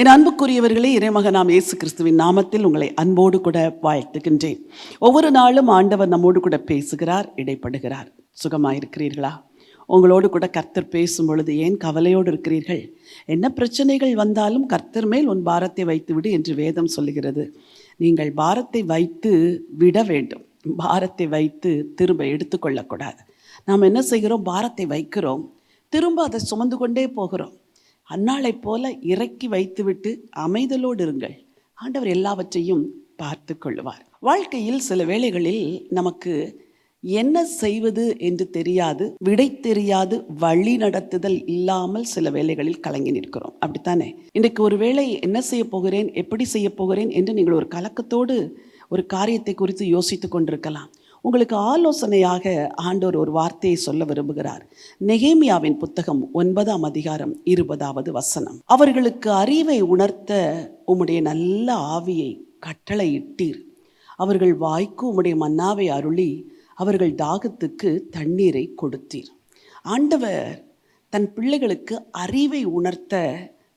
என் அன்புக்குரியவர்களே இறைமக நாம் இயேசு கிறிஸ்துவின் நாமத்தில் உங்களை அன்போடு கூட வாழ்த்துகின்றேன். ஒவ்வொரு நாளும் ஆண்டவர் நம்மோடு கூட பேசுகிறார் இடைப்படுகிறார். சுகமாயிருக்கிறீர்களா? உங்களோடு கூட கர்த்தர் பேசும் பொழுது ஏன் கவலையோடு இருக்கிறீர்கள்? என்ன பிரச்சனைகள் வந்தாலும் கர்த்தர் மேல் உன் பாரத்தை வைத்து விடு என்று வேதம் சொல்லுகிறது. நீங்கள் பாரத்தை வைத்து விட வேண்டும். பாரத்தை வைத்து திரும்ப எடுத்துக்கொள்ளக்கூடாது. நாம் என்ன செய்கிறோம்? பாரத்தை வைக்கிறோம். திரும்ப அதை சுமந்து கொண்டே போகிறோம். அன்னாளைப் போல இறக்கி வைத்துவிட்டு அமைதலோடு இருங்கள். ஆண்டவர் எல்லாவற்றையும் பார்த்து கொள்ளுவார். வாழ்க்கையில் சில வேளைகளில் நமக்கு என்ன செய்வது என்று தெரியாது விடை தெரியாது வழி நடத்துதல் இல்லாமல் சில வேளைகளில் கலங்கி நிற்கிறோம். அப்படித்தானே? இன்றைக்கு ஒரு வேளை என்ன செய்ய போகிறேன் எப்படி செய்ய போகிறேன் என்று நீங்கள் ஒரு கலக்கத்தோடு ஒரு காரியத்தை குறித்து யோசித்து கொண்டிருக்கலாம். உங்களுக்கு ஆலோசனையாக ஆண்டோர் ஒரு வார்த்தையை சொல்ல விரும்புகிறார். நெகேமியாவின் புத்தகம் ஒன்பதாம் அதிகாரம் இருபதாவது வசனம். அவர்களுக்கு அறிவை உணர்த்த உம்முடைய நல்ல ஆவியை கட்டளையிட்டீர். அவர்கள் வாய்க்கு உம்முடைய மன்னாவை அருளி அவர்கள் தாகத்துக்கு தண்ணீரை கொடுத்தீர். ஆண்டவர் தன் பிள்ளைகளுக்கு அறிவை உணர்த்த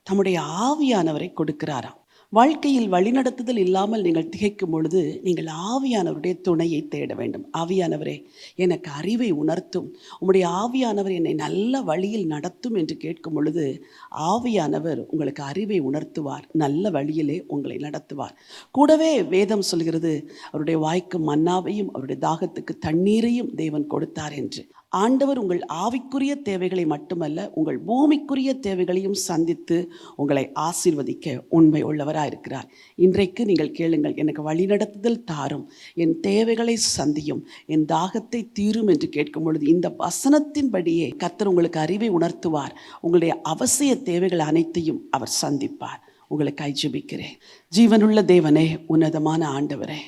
தம்முடைய ஆவியானவரை கொடுக்கிறாராம். வாழ்க்கையில் வழிநடத்துதல் இல்லாமல் நீங்கள் திகைக்கும் பொழுது நீங்கள் ஆவியானவருடைய துணையை தேட வேண்டும். ஆவியானவரே எனக்கு அறிவை உணர்த்தும். உங்களுடைய ஆவியானவர் என்னை நல்ல வழியில் நடத்தும் என்று கேட்கும் பொழுது ஆவியானவர் உங்களுக்கு அறிவை உணர்த்துவார். நல்ல வழியிலே உங்களை நடத்துவார். கூடவே வேதம் சொல்கிறது அவருடைய வாய்க்கு மன்னாவையும் அவருடைய தாகத்துக்கு தண்ணீரையும் தேவன் கொடுத்தார் என்று. ஆண்டவர் உங்கள் ஆவிக்குரிய தேவைகளை மட்டுமல்ல உங்கள் பூமிக்குரிய தேவைகளையும் சந்தித்து உங்களை ஆசீர்வதிக்க உண்மை உள்ளவராக இருக்கிறார் இன்றைக்கு நீங்கள் கேளுங்கள் எனக்கு வழிநடத்துதல் தாரும் என் தேவைகளை சந்தியும் என் தாகத்தை தீரும் என்று கேட்கும் பொழுது இந்த வசனத்தின்படியே கத்தர் உங்களுக்கு அறிவை உணர்த்துவார். உங்களுடைய அவசிய தேவைகள் அனைத்தையும் அவர் சந்திப்பார். உங்களுக்கு ஜெபிக்கிறேன். ஜீவனுள்ள தேவனே உன்னதமான ஆண்டவரே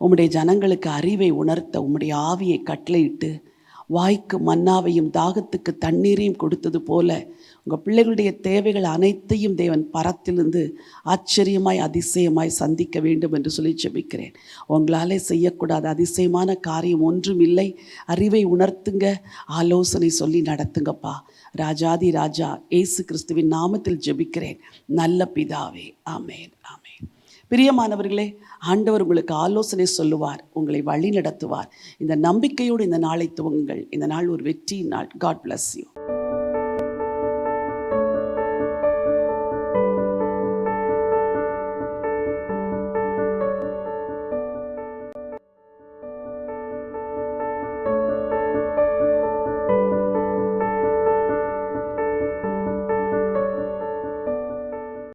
உம்முடைய ஜனங்களுக்கு அறிவை உணர்த்த உம்முடைய ஆவியை கட்டளையிட்டு வாய்க்கு மன்னாவையும் தாகத்துக்கு தண்ணீரையும் கொடுத்தது போல உங்கள் பிள்ளைகளுடைய தேவைகள் அனைத்தையும் தேவன் பரத்திலிருந்து ஆச்சரியமாய் அதிசயமாய் சந்திக்க வேண்டும் என்று சொல்லி ஜெபிக்கிறேன். உங்களாலே செய்யக்கூடாத அதிசயமான காரியம் ஒன்றும் இல்லை. அறிவை உணர்த்துங்க ஆலோசனை சொல்லி நடத்துங்கப்பா. ராஜாதி ராஜா ஏசு கிறிஸ்துவின் நாமத்தில் ஜெபிக்கிறேன். நல்ல பிதாவே ஆமேன் ஆமேன். பிரியமானவர்களே ஆண்டவர் உங்களுக்கு ஆலோசனை சொல்லுவார் உங்களை வழி நடத்துவார் இந்த நம்பிக்கையோடு இந்த நாளை துவங்குங்கள். இந்த நாள் ஒரு வெற்றி நாள். God bless you